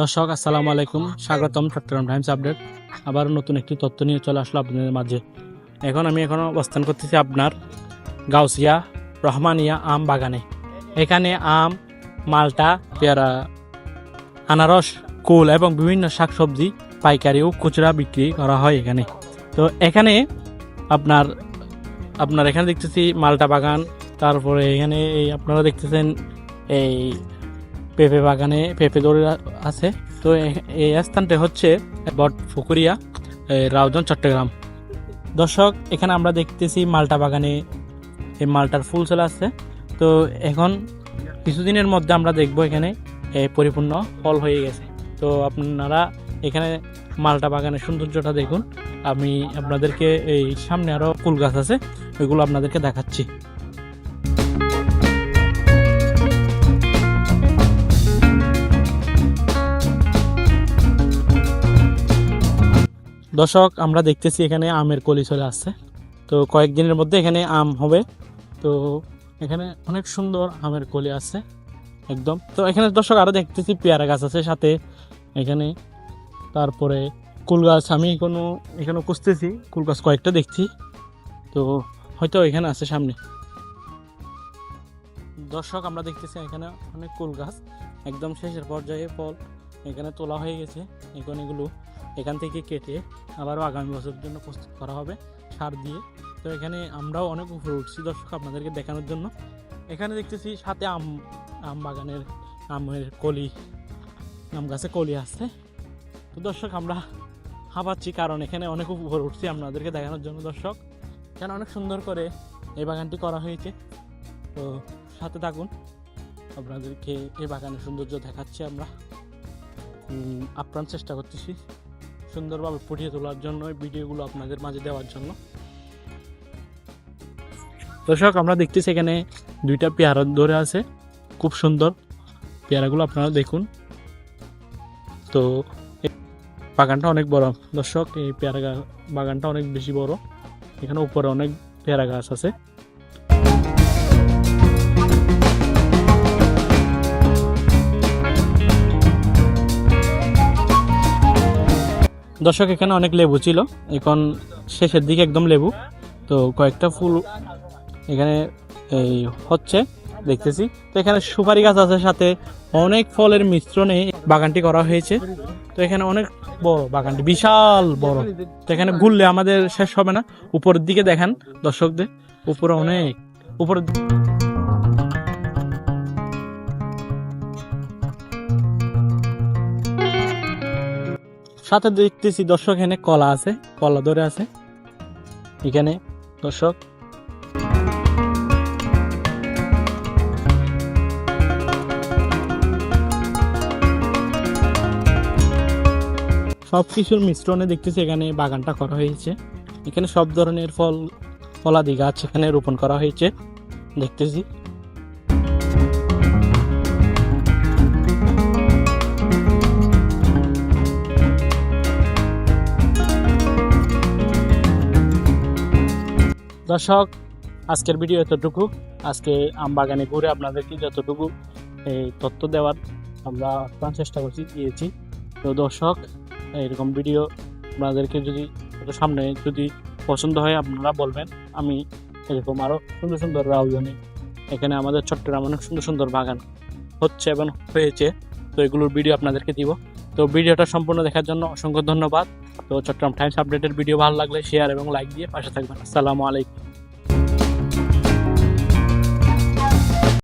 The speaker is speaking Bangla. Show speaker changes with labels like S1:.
S1: দর্শক, আসসালামু আলাইকুম। স্বাগতম চট্টগ্রাম টাইমস আপডেট। আবার নতুন একটি তথ্য নিয়ে চলে আসলো আপনাদের মাঝে। এখন আমি এখন অবস্থান করতেছি আপনার গাউসিয়া রহমানিয়া আম বাগানে। এখানে আম, মালটা, পেয়ারা, আনারস, কুল এবং বিভিন্ন শাকসবজি, পাইকারি ও খুচরা বিক্রি করা হয় এখানে। তো এখানে আপনার আপনার এখানে দেখতেছি মালটা বাগান। তারপরে এখানে এই আপনারা দেখতেছেন এই পেঁপে বাগানে পেঁপে দৌড়ে আছে। তো এই স্থানটা হচ্ছে বট ফুকুরিয়া রাউজন, চট্টগ্রাম। দর্শক, এখানে আমরা দেখতেছি মালটা বাগানে এই মালটার ফুল চলে আসছে। তো এখন কিছুদিনের মধ্যে আমরা দেখব এখানে পরিপূর্ণ ফল হয়ে গেছে। তো আপনারা এখানে মালটা বাগানের সৌন্দর্যটা দেখুন। আমি আপনাদেরকে এই সামনে আরও ফুল গাছ আছে, ওইগুলো আপনাদেরকে দেখাচ্ছি। দর্শক, আমরা দেখতেছি এখানে আমের কলি চলে আসছে। তো কয়েকদিনের মধ্যে এখানে আম হবে। তো এখানে অনেক সুন্দর আমের কলি আছে, একদম। তো এখানে দর্শক আরও দেখতেছি পেয়ারা গাছ আছে সাথে। এখানে তারপরে কুল গাছ, আমি কোনো এখানে খুঁজতেছি, কুল গাছ কয়েকটা দেখছি। তো হয়তো এখানে আছে সামনে। দর্শক, আমরা দেখতেছি এখানে অনেক কুল গাছ। একদম শেষের পর্যায়ে ফল এখানে তোলা হয়ে গেছে এখন এগুলো এখান থেকে কেটে আবারও আগামী বছরের জন্য প্রস্তুত করা হবে সার দিয়ে। তো এখানে আমরাও অনেক উপরে উঠছি দর্শক, আপনাদেরকে দেখানোর জন্য। এখানে দেখতেছি সাথে আম আম বাগানের, আমের কলি, আম গাছে কলি আছে। তো দর্শক, আমরা হাঁপাচ্ছি কারণ এখানে অনেক উপরে উঠছি আপনাদেরকে দেখানোর জন্য দর্শক। এখানে অনেক সুন্দর করে এই বাগানটি করা হয়েছে। তো সাথে থাকুন, আপনাদেরকে এই বাগানের সৌন্দর্য দেখাচ্ছি আমরা। আপ্রাণ চেষ্টা করতেছি। সুন্দরভাবে ফুটিয়ে তোলার জন্য ভিডিওগুলো আপনাদের মাঝে দেওয়ার জন্য। দর্শক, আমরা দেখতেছি এখানে দুইটা পেয়ারা ধরে আছে। খুব সুন্দর পেয়ারাগুলো আপনারা দেখুন। তো বাগানটা অনেক বড়। দর্শক, এই পেয়ারা বাগানটা অনেক বেশি বড়। এখানে উপরে অনেক পেয়ারা গাছ আছে। দর্শক এখানে অনেক লেবু ছিল। এখন শেষের দিকে একদম লেবু। তো কয়েকটা ফুল এখানে এই হচ্ছে, দেখতেছি। তো এখানে সুপারি গাছ আছে সাথে অনেক ফলের মিশ্রণে বাগানটি করা হয়েছে। তো এখানে অনেক বড় বাগানটি, বিশাল বড়। তো এখানে ঘুরলে আমাদের শেষ হবে না। উপরের দিকে দেখান দর্শকদের। উপরে অনেক, উপরের দিকে সাথে দেখতেছি দর্শক এখানে কলা আছে, কলা ধরে আছে। এখানে দর্শক। সব কিছুর মিশ্রণে দেখতেছি এখানে বাগানটা করা হয়েছে। এখানে সব ধরনের ফল, ফলাদি গাছ এখানে রোপণ করা হয়েছে। দেখতেছি। দর্শক, আজকের ভিডিও এতটুকু। আজকে আম বাগানে ঘুরে আপনাদেরকে যতটুকু, এই তথ্য দেওয়ার আমরা আপ্রাণ চেষ্টা করছি, দিয়েছি। তো দর্শক, এরকম ভিডিও আপনাদেরকে যদি সামনে যদি পছন্দ হয়, আপনারা বলবেন, আমি এরকম আরও সুন্দর সুন্দর রাউজনে এখানে আমাদের চট্টগ্রাম অনেক সুন্দর সুন্দর বাগান হচ্ছে এবং হয়েছে। তো এগুলোর ভিডিও আপনাদেরকে দিব। তো ভিডিওটা সম্পূর্ণ দেখার জন্য অসংখ্য ধন্যবাদ। তো চট্টগ্রাম টাইমস আপডেটের ভিডিও ভালো লাগলে শেয়ার এবং লাইক দিয়ে পাশে থাকবেন। আসসালামু আলাইকুম।